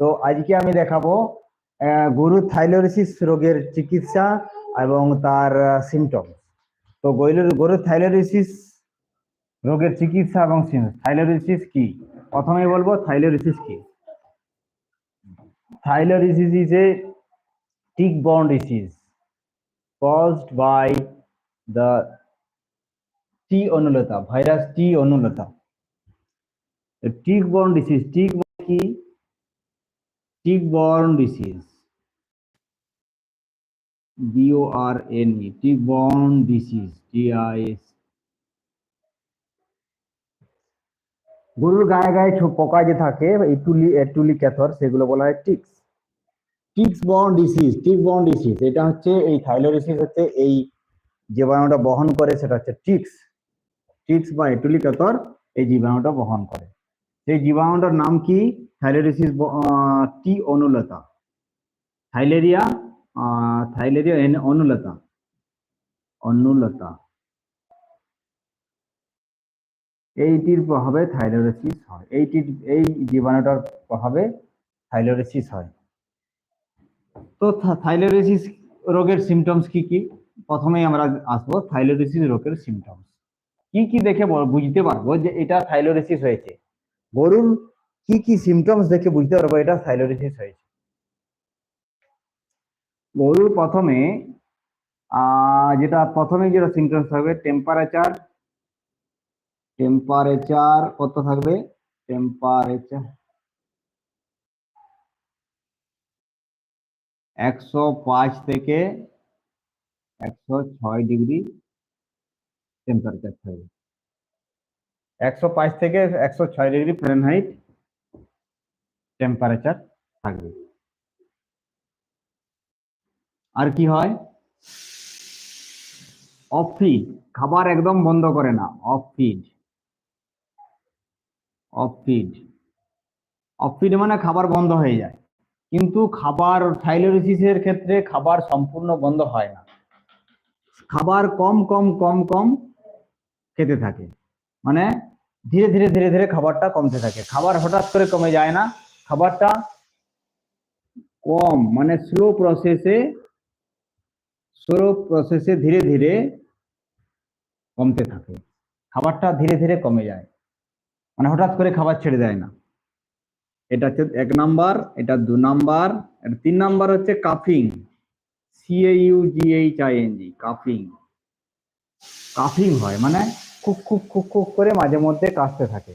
তো আজকে আমি দেখাবো গরুর থাইলোরিসিস রোগের চিকিৎসা এবং তার সিমটম তো গরুর থাইলোরিসিস রোগের চিকিৎসা এবং থাইলোরিসিস কি প্রথমে বলব থাইলোরিসিস কি theileriosis is a tick-borne disease caused by the T. onulata, virus T. onulata. The tick-borne disease, tick মানে কি tick-borne disease. B-O-R-N-E, tick-borne disease, T-I-S. গরুর গায়ে গায়ে পোকা যে থাকে এই টুলি টুলি ক্যাথর সেগুলো বলা হয় ticks ticks borne disease tick borne disease এটা হচ্ছে এই থাইলোরিসিস হচ্ছে এই জীবাণুটা বহন করে সেটা হচ্ছে টিক্স টিক্স বা এটুলিকাতর এই জীবাণুটা বহন করে সেই জীবাণুটার নাম কি থাইলোরিসিস টি অনুলতা থাইলেরিয়া থাইলেরিয়া অনুলতা অনুলতা এইটির প্রভাবে থাইলোরিসিস হয়। এইটির এই জীবাণুটার প্রভাবে থাইলোরিসিস হয়। তো থাইলোরিসিস রোগের সিমটমস কি কি? প্রথমেই আমরা আসব থাইলোরিসিস রোগের সিমটমস কি কি দেখে বুঝতে পারব যে এটা থাইলোরিসিস হয়েছে। গরুর কি কি সিমটমস দেখে বুঝতে পারব? এটা থাইলোরিসিস হয়েছে। গরুর প্রথমে যেটা প্রথমে যেটা সিমটমস থাকবে টেম্পারেচার টেম্পারেচার কত থাকবে? টেম্পারেচার একশো পাঁচ থেকে একশো ছয় ডিগ্রি টেম্পারেচার থাকবে। একশো পাঁচ থেকে একশো ছয় ডিগ্রি ফ্যারেনহাইট টেম্পারেচার থাকবে। আর কি হয়? অফ ফিড খাবার একদম বন্ধ করে না। Off feed off feed off feed মানে খাবার বন্ধ হয়ে যায়। কিন্তু খাবার থাইলোরিসিসের ক্ষেত্রে খাবার সম্পূর্ণ বন্ধ হয় না। খাবার কম কম কম কম খেতে থাকে। মানে ধীরে ধীরে ধীরে ধীরে খাবারটা কমতে থাকে। খাবার হঠাৎ করে কমে যায় না। খাবারটা কম মানে স্লো প্রসেসে স্লো প্রসেসে ধীরে ধীরে কমতে থাকে। খাবারটা ধীরে ধীরে কমে যায়। মানে হঠাৎ করে খাবার ছেড়ে দেয় না। এটা হচ্ছে এক নাম্বার, এটা দু নাম্বার, এটা তিন নাম্বার হচ্ছে কাফিং C you G I N G কাফিং কাফিং হয় মানে খুব খুব কুক কুক করে মাঝে মধ্যে কাশতে থাকে।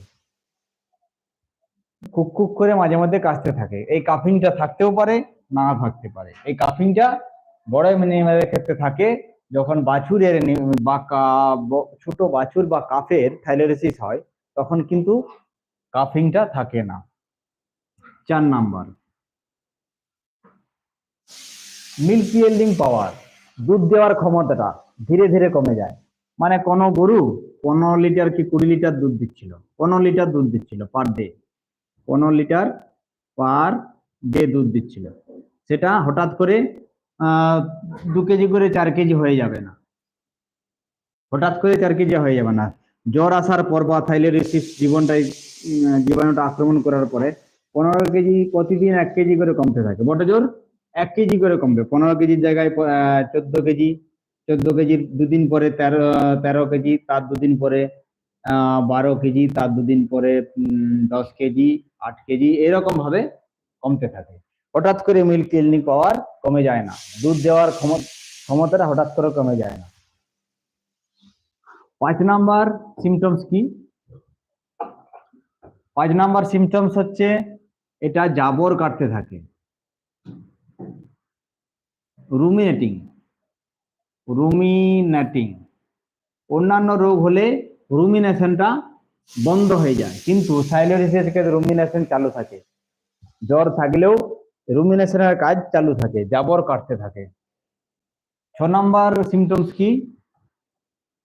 কুক কুক করে মাঝে মধ্যে কাশতে থাকে। এই কাফিংটা থাকতেও পারে, না থাকতে পারে। এই কাফিংটা বড় মিনিমামের ক্ষেত্রে থাকে, যখন বাছুরের ব- ছোট বাছুর বা কাফের থাইলোরিসিস হয়, তখন কিন্তু কাফিংটা থাকে না। চার নাম্বার। মিল্ক ইয়েল্ডিং পাওয়ার, দুধ দেওয়ার ক্ষমতাটা ধীরে ধীরে কমে যায়। মানে কোনো গরু পনেরো লিটার কি কুড়ি লিটার দুধ দিচ্ছিল? পনেরো লিটার দুধ দিচ্ছিল পার ডে পনেরো লিটার পার ডে দুধ দিচ্ছিল। সেটা হঠাৎ করে দু কেজি করে চার কেজি হয়ে যাবে না। হঠাৎ করে চার কেজি হয়ে যাবে না। জ্বর আসার পর বা থাইলেরিসিস জীবনটাই জীবাণুটা আক্রমণ করার পরে পনেরো কেজি প্রতিদিন এক কেজি করে কমতে থাকে। বড় জোর, এক কেজি করে কমবে। পনেরো কেজির জায়গায় চোদ্দ কেজি, চোদ্দ কেজির দুদিন পরে তেরো তেরো কেজি, তার দুদিন পরে বারো কেজি, তার দুদিন পরে দশ কেজি, আট কেজি, এরকম ভাবে কমতে থাকে। হঠাৎ করে মিল্ক ক্লিনিক পাওয়ার কমে যায় না। দুধ দেওয়ার ক্ষম- ক্ষমতাটা হঠাৎ করে কমে যায় না। পাঁচ নাম্বার সিমটমস কি? পাঁচ নাম্বার সিমটমস হচ্ছে এটা জাবর কাটতে থাকে। রুমিনেটিং রুমিনেটিং অন্যান্য রোগ হলে রুমিনেশনটা বন্ধ হয়ে যায়। কিন্তু সাইলোরিসিস ক্ষেত্রে রুমিনেশন চালু থাকে। জ্বর থাকলেও রুমিনেশনের কাজ চালু থাকে, জাবর কাটতে থাকে। ছ নাম্বার সিমটমস কি?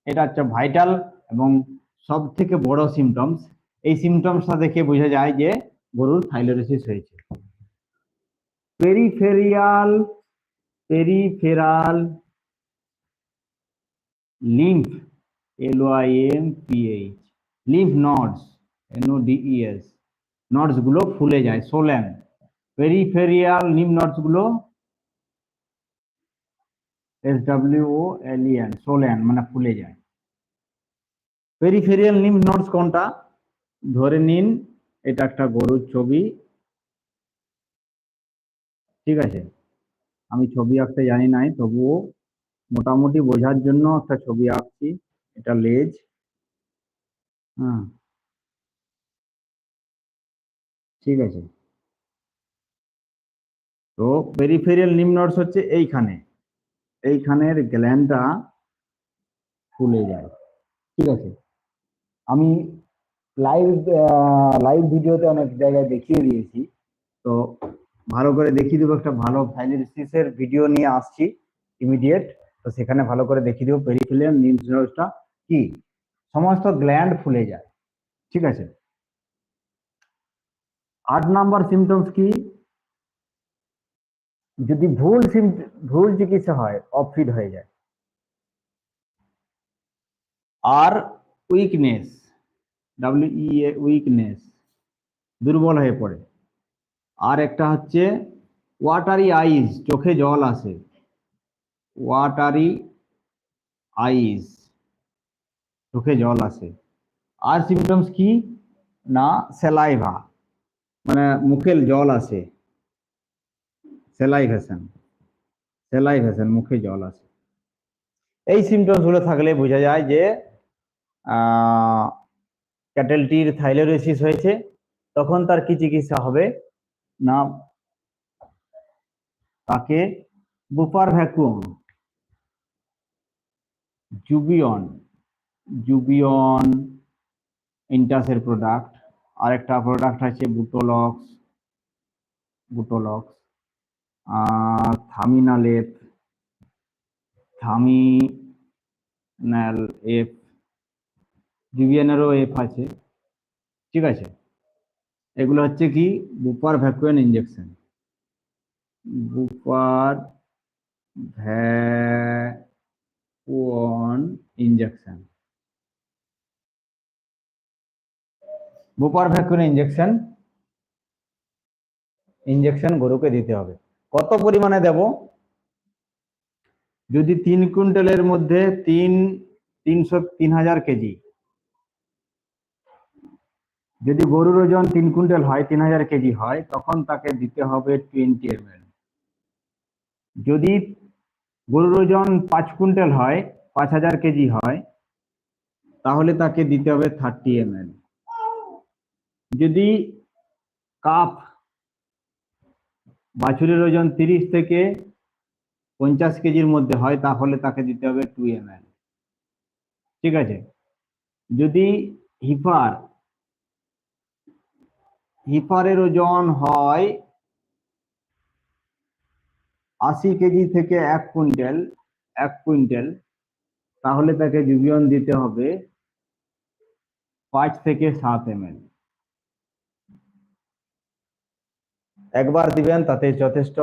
এটা হচ্ছে ভাইটাল এবং সব থেকে বড় সিমটমস এই সিমটমসটা দেখে বোঝা যায় যে গরুর থাইলোরিসিস হয়েছে। Peripheral peripheral lymph L I M P H lymph nodes N O D E S নডসগুলো ফুলে যায়, সোলেন। পেরিফেরিয়াল নিম নটসগুলো S W O L E N swollen মানে ফুলে যায়। পেরিফেরিয়াল নিম নটস কোনটা? ধরে নিন, এটা একটা গরুর ছবি। ঠিক আছে? আমি ছবি আঁকতে জানি নাই, তবুও মোটামুটি বোঝার জন্য একটা ছবি আঁকছি এটা লেজ। হ্যাঁ ঠিক আছে। তো পেরিফেরিয়াল নিমনটস হচ্ছে এইখানে। এইখানের গ্ল্যান্ডটা ফুলে যায়। ঠিক আছে। আমি লাইভ লাইভ ভিডিওতে অনেক জায়গায় দেখিয়ে দিয়েছি। তো ভালো করে দেখিয়ে দেবো একটা ভালো ফাইনালিসিসের ভিডিও নিয়ে আসছি ইমিডিয়েট তো সেখানে ভালো করে দেখিয়ে দেবো পেরিফেরিয়াল নিমনটসটা কি? সমস্ত গ্ল্যান্ড ফুলে যায়। ঠিক আছে? আট নাম্বার সিমটমস কি? যদি ভুল ভুল চিকিৎসা হয় অফিড হয়ে যায়। আর weakness W E A weakness দুর্বল হয়ে পড়ে। আর একটা হচ্ছে ওয়াটারি আইজ চোখে জল আসে। ওয়াটারি আইজ চোখে জল আসে আর সিমটমস কি? না স্যালাইভা মানে মুখে জল আসে স্যালাইভেশন স্যালাইভেশন মুখে জল আসে এই সিমটমসগুলো থাকলে বোঝা যায় যে ক্যাটেলটির থাইলোরেসিস হয়েছে, তখন তার কি চিকিৎসা হবে? না, তাকে বুপার ভ্যাকুয়াম জুবিয়ন জুবিয়ন ইন্টাসের প্রোডাক্ট আর একটা প্রোডাক্ট আছে বুটোলক্স বুটোলক্স থামিনালেপ থামিনাল এফ জুবিয়ানেরও এফ আছে। ঠিক আছে? এগুলো হচ্ছে কি? Buparvaquone injection buparvaquone injection buparvaquone injection injection গরুকে দিতে হবে। কত পরিমাণে দেব? যদি তিন কুইন্টালের মধ্যে তিন, তিনশো, তিন হাজার কেজি। যদি গরুর ওজন তিন কুইন্টাল হয়, তিন হাজার কেজি হয়, তখন তাকে দিতে হবে টোয়েন্টি এম যদি গরুর ওজন পাঁচ কুইন্টাল হয়, পাঁচ হাজার কেজি হয়, তাহলে তাকে দিতে হবে থার্টি এম যদি কাপ বাছুরের ওজন তিরিশ থেকে পঞ্চাশ কেজির মধ্যে হয়, তাহলে তাকে দিতে হবে টু এম ঠিক আছে? যদি হিফার হিপারের ওজন হয় আশি কেজি থেকে এক কুইন্টাল এক কুইন্টাল, তাহলে তাকে জুবিয়ন দিতে হবে পাঁচ থেকে সাত এম একবার দিবেন তাতে যথেষ্ট।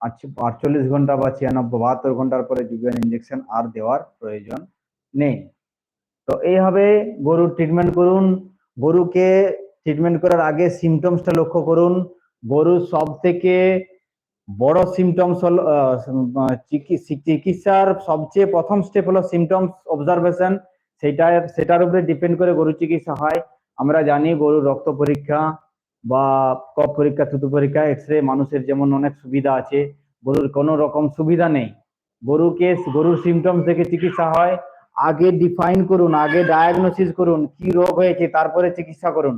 আটচ- আটচল্লিশ ঘণ্টা বা ছিয়ানব্বই, বাহাত্তর ঘণ্টার পরে জুবিয়ন ইঞ্জেকশন আর দেওয়ার প্রয়োজন নেই। তো এইভাবে গরুর ট্রিটমেন্ট করুন। গরুকে ট্রিটমেন্ট করার আগে সিমটমসটা লক্ষ্য করুন। গরুর সব থেকে বড় সিমটমস হল চিকিৎসার সবচেয়ে প্রথম স্টেপ হলো সিমটমস অবজারভেশন সেটা সেটার উপরে ডিপেন্ড করে গরু চিকিৎসা হয়। আমরা জানি গরুর রক্ত পরীক্ষা বা কফ পরীক্ষা, থুতু পরীক্ষা এক্স রে মানুষের যেমন অনেক সুবিধা আছে, গরুর কোনো রকম সুবিধা নেই। গরুকে গরুর সিমটমস থেকে চিকিৎসা হয়, আগে ডিফাইন করুন, আগে ডায়াগনোসিস করুন, কি রোগ হয়েছে, তারপরে চিকিৎসা করুন।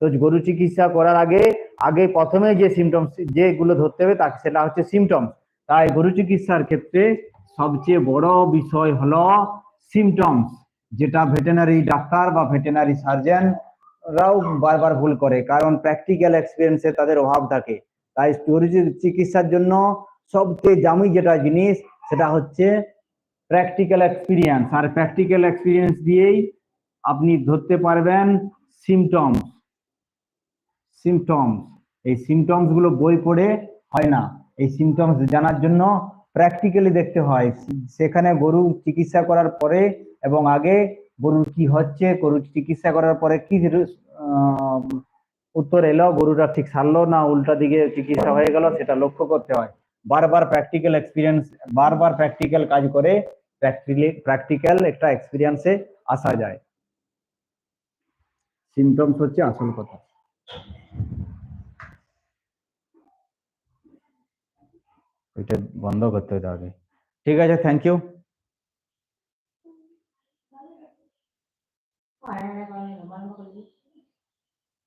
তো গরু চিকিৎসা করার আগে আগে প্রথমে যে সিমটমস যেগুলো ধরতে হবে, তাকে সেটা হচ্ছে সিমটমস তাই গরু চিকিৎসার ক্ষেত্রে সবচেয়ে বড় বিষয় হলো সিমটমস যেটা ভেটেনারি ডাক্তার বা ভেটেনারি সার্জন রাও বারবার ভুল করে, কারণ প্র্যাকটিক্যাল এক্সপিরিয়েন্সে তাদের অভাব থাকে। তাই চিকিৎসার জন্য সবচেয়ে দামি যেটা জিনিস, সেটা হচ্ছে প্র্যাকটিক্যাল এক্সপিরিয়েন্স আর প্র্যাকটিক্যাল এক্সপিরিয়েন্স দিয়েই আপনি ধরতে পারবেন সিমটমস সিমটমস এই সিমটমসগুলো বই পড়ে হয় না। এই সিমটমস জানার জন্য প্র্যাকটিক্যালি দেখতে হয়। সেখানে গরু চিকিৎসা করার পরে এবং আগে গরুর কি হচ্ছে গরু চিকিৎসা করার পরে কি উত্তর এলো, গরুটা ঠিক সারলো না উল্টা দিকে চিকিৎসা হয়ে গেল সেটা লক্ষ্য করতে হয়। বারবার প্র্যাকটিক্যাল এক্সপিরিয়েন্স বারবার প্র্যাকটিক্যাল কাজ করে প্র্যাকটিক্যাল একটা এক্সপিরিয়েন্সে আসা যায়। সিমটমস হচ্ছে আসল কথা। ওইটা বন্ধ করতে হবে ঠিক আছে থ্যাংক ইউ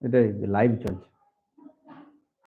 এটা লাইভ চলছে।